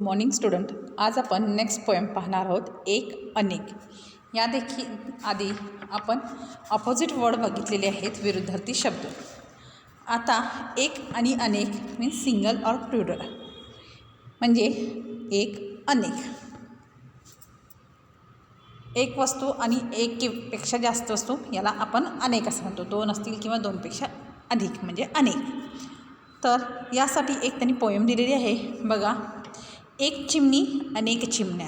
Morning student आज आपण next poem पाहणार आहोत एक अनेक. या देखील आधी आपण ऑपोजिट वर्ड बघितलेले आहेत विरुद्धार्थी शब्द. आता एक आणि अनेक मीन्स सिंगल और प्लुरल म्हणजे एक अनेक. एक वस्तू आणि एक कि पेक्षा जास्त वस्तू याला आपण अनेक असं म्हणतो. दोन असतील किंवा दोनपेक्षा अधिक म्हणजे अनेक. तर यासाठी एक त्यांनी पोयम दिलेली आहे. बघा एक चिमणी अनेक चिमण्या.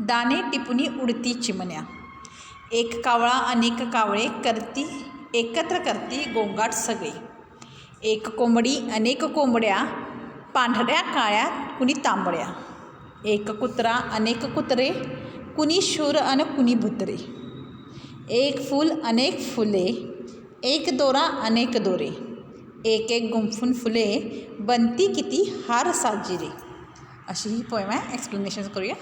दाणे टिपुनी उडती चिमण्या. एक कावळा अनेक कावळे करती एकत्र करती गोंगाट सगळे. एक कोंबडी अनेक कोंबड्या पांढऱ्या काळ्या कुणी तांबड्या. एक कुत्रा अनेक कुत्रे कुणी शूर अन कुणी भुत्रे एक फूल अनेक फुले एक दोरा अनेक दोरे. एक एक गुंफून फुले बनती किती हार साजिरे. अशी ही पोयम आहे. एक्सप्लेनेशन करूया.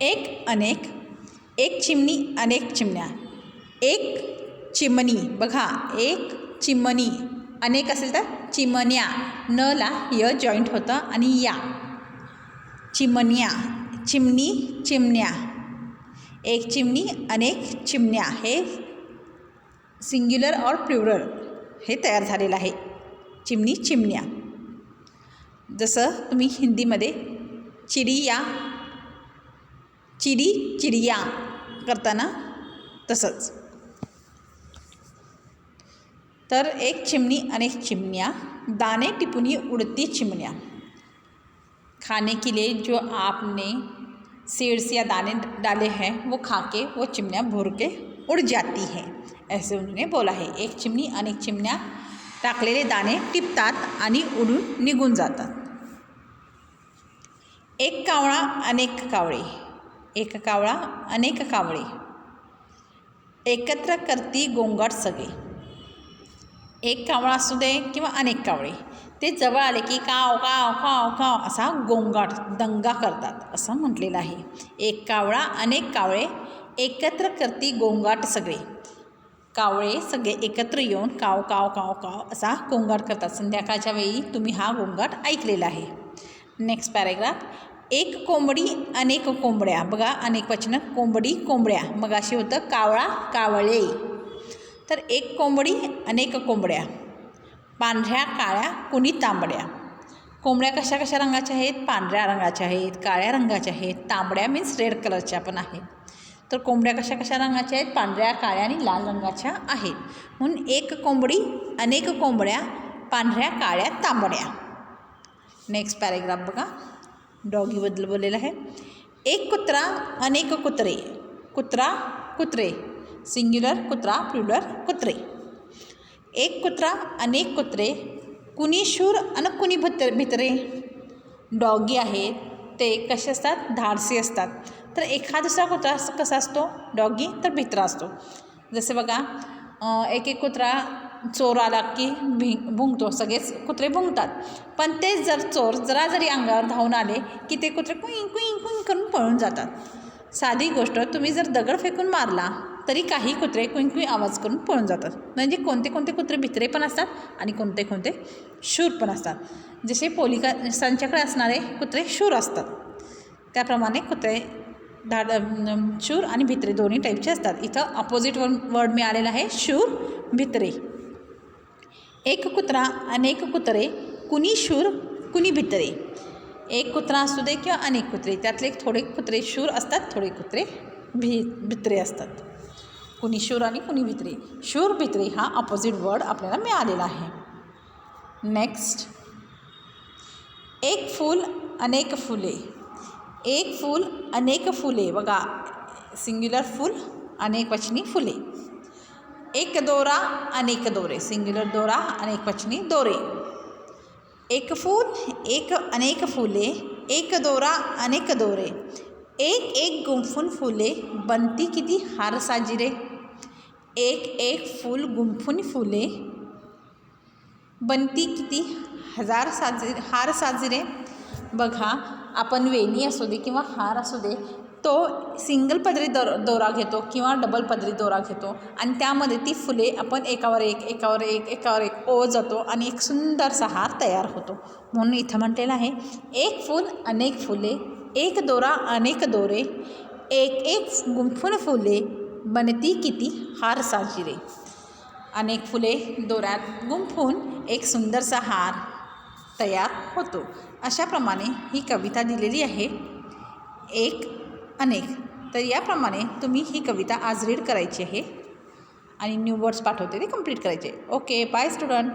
एक अनेक एक चिमणी अनेक चिमण्या. एक चिमणी बघा एक चिमणी. अनेक असेल तर चिमण्या. न ला य जॉईंट होतं आणि या. चिमण्या चिमणी चिमण्या. एक चिमणी अनेक चिमण्या. हे सिंग्युलर और प्लुरल हे तयार झालेलं आहे. चिमणी चिमण्या. जसं तुम्ही हिंदीमध्ये चिडिया, चिडी चिडिया करताना तसंच. तर एक चिमणी, अनेक चिमण्या. दाने टिपुनी उड़ती चिमण्या. खाने के लिए जो आपने सीड्स या दाने डाले हैं, वो खा के वो चिमनियाँ भूर के उड़ जाती हैं, ऐसे उन्होंने बोला है। एक चिमनी अनेक चिमण्या टाकलेले दाणे टिपतात आणि उडून निघून जातात. एक कावळा अनेक कावळे. एक कावळा अनेक कावळे. एकत्र करती गोंगाट सगळे. एक कावळा असू दे किंवा अनेक कावळे. ते जवळ आले की काव काव काव काव असा गोंगाट दंगा करतात असं म्हटलेलं आहे. एक कावळा अनेक कावळे. एकत्र करती गोंगाट सगळे. कावळे सगळे एकत्र येऊन काव काव काव काव असा गोंगाट करतात. संध्याकाळच्या वेळी तुम्ही हा गोंगाट ऐकलेला आहे. नेक्स्ट पॅरेग्राफ एक कोंबडी अनेक कोंबड्या. बघा अनेक वचनं. कोंबडी कोंबड्या. मग अशी होतं कावळा कावळे. तर एक कोंबडी अनेक कोंबड्या. पांढऱ्या काळ्या कुणी तांबड्या. कोंबड्या कशा कशा रंगाच्या आहेत? पांढऱ्या रंगाच्या आहेत काळ्या रंगाच्या आहेत. तांबड्या मीन्स रेड कलरच्या पण आहेत. तर कोंबड्या कशा कशा रंगाच्या आहेत? पांढऱ्या काळ्या आणि लाल रंगाच्या आहेत. म्हणून एक कोंबडी अनेक कोंबड्या पांढऱ्या काळ्या तांबड्या. नेक्स्ट पॅरेग्राफ बघा. डॉगीबद्दल बोललेलं आहे. एक कुत्रा अनेक कुत्रे. कुत्रा कुत्रे. सिंग्युलर कुत्रा प्लुलर कुत्रे. एक कुत्रा अनेक कुत्रे. कुणी शूर आणि कुणी भुत्र भितरे. डॉगी आहेत. ते कसे असतात? धाडसी असतात. तर एखाद दुसरा कुत्रा कसा असतो? डॉगी तर भित्रा असतो. जसे बघा एक एक कुत्रा चोर आला की भि भुंकतो. सगळेच कुत्रे भुंकतात. पण तेच जर चोर जरा जरी अंगावर धावून आले की ते कुत्रे कुई कुई कुई करून पळून जातात. साधी गोष्ट तुम्ही जर दगड फेकून मारला तरी काही कुत्रे कुई आवाज करून पळून जातात. म्हणजे कोणते कोणते कुत्रे भित्रे पण असतात आणि कोणते कोणते शूर पण असतात. जसे पोलिकांच्याकडे असणारे कुत्रे शूर असतात. त्याप्रमाणे कुत्रे धाड शूर आणि भित्रे दोन्ही टाईपचे असतात. इथं अपोजिट वर्ड वर्ड मिळालेला आहे शूर भित्रे. एक कुत्रा अनेक कुत्रे कुणी शूर कुणी भित्रे. एक कुत्रा असू दे किंवा अनेक कुत्रे त्यातले थोडे कुत्रे शूर असतात थोडे कुत्रे भी भित्रे असतात. कुणी शूर आणि कुणी भित्रे. शूर भित्रे हा अपोजिट वर्ड आपल्याला मिळालेला आहे. नेक्स्ट एक फूल अनेक फुले. एक फूल अनेक फुले. बघा सिंग्युलर फूल अनेक वचनी फुले. एक दोरा अनेक दोरे. सिंग्युलर दोरा अनेक वचनी दोरे. एक फूल एक अनेक फुले. एक दोरा अनेक दोरे. एक एक गुंफून फुले. बनती किती? हार साजिरे. एक एक फूल गुंफून फुले. बनती किती? हजार साजरे हार साजरे. बघा आपण वेणी असू दे किंवा हार असू दे तो सिंगल पदरी दर दोरा घेतो किंवा डबल पदरी दोरा घेतो. आणि त्यामध्ये ती फुले आपण एकावर एक एकावर एक एकावर एक ओ जातो आणि एक सुंदरसा हार तयार होतो. म्हणून इथं म्हटलेलं आहे एक फूल अनेक फुले एक दोरा अनेक दोरे एक एक गुंफून फुले बनती किती हार साजिरे. अनेक फुले दोऱ्यात गुंफून एक सुंदरसा हार. तयार होतो. अशाप्रमाणे ही कविता दिलेली आहे. एक अनेक तर याप्रमाणे तुम्ही ही कविता आज रीड करायची आहे. आणि न्यू वर्ड्स पाठवते ते कंप्लीट करायचे. Okay by student